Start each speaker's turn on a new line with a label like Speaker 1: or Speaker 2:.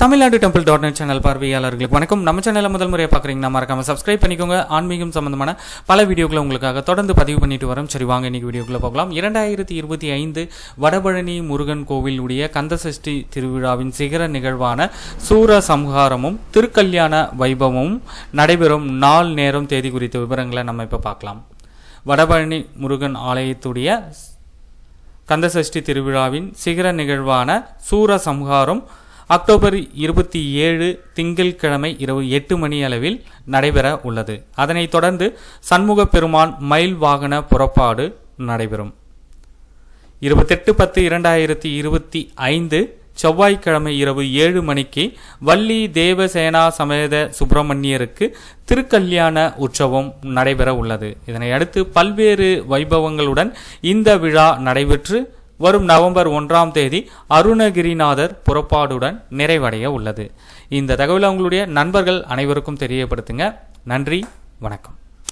Speaker 1: Tamil Nadu temple dot net channel பார்வையாளர்களுக்கு வணக்கம். நம்ம சேனலை முதல் முறையாக பார்க்குறீங்கன்னா மறக்காம சப்ஸ்கிரைப் பண்ணிக்கோங்க. ஆன்மீகம் சம்பந்தமான பல வீடியோக்களை உங்களுக்காக தொடர்ந்து பதிவு பண்ணிட்டு வரோம். சரி வாங்க இன்னைக்கு வீடியோக்குள்ள போகலாம். இரண்டாயிரத்தி இருபத்தி ஐந்து வடபழனி முருகன் கோவிலுடைய கந்தசஷ்டி திருவிழாவின் சிகர நிகழ்வான சூர சம்ஹாரமும் திருக்கல்யாண வைபவமும் நடைபெறும் நாள் நேரம் தேதி குறித்த விவரங்களை நம்ம இப்போ பார்க்கலாம். வடபழனி முருகன் ஆலயத்துடைய கந்தசஷ்டி திருவிழாவின் சிகர நிகழ்வான சூர சம்ஹாரம் அக்டோபர் இருபத்தி ஏழு திங்கட்கிழமை இரவு எட்டு மணி அளவில் நடைபெற உள்ளது. அதனைத் தொடர்ந்து சண்முக பெருமான் மயில் வாகன புறப்பாடு நடைபெறும். இருபத்தெட்டு பத்து இரண்டாயிரத்தி இருபத்தி ஐந்து செவ்வாய்க்கிழமை இரவு ஏழு மணிக்கு வள்ளி தேவசேனா சமேத சுப்பிரமணியருக்கு திருக்கல்யாண உற்சவம் நடைபெற உள்ளது. இதனை அடுத்து பல்வேறு வைபவங்களுடன் இந்த விழா நடைபெற்று வரும் நவம்பர் ஒன்றாம் தேதி அருணகிரிநாதர் புறப்பாடுடன் நிறைவடைய உள்ளது. இந்த தகவலை உங்களுடைய நண்பர்கள் அனைவருக்கும் தெரியப்படுத்துங்க. நன்றி வணக்கம்.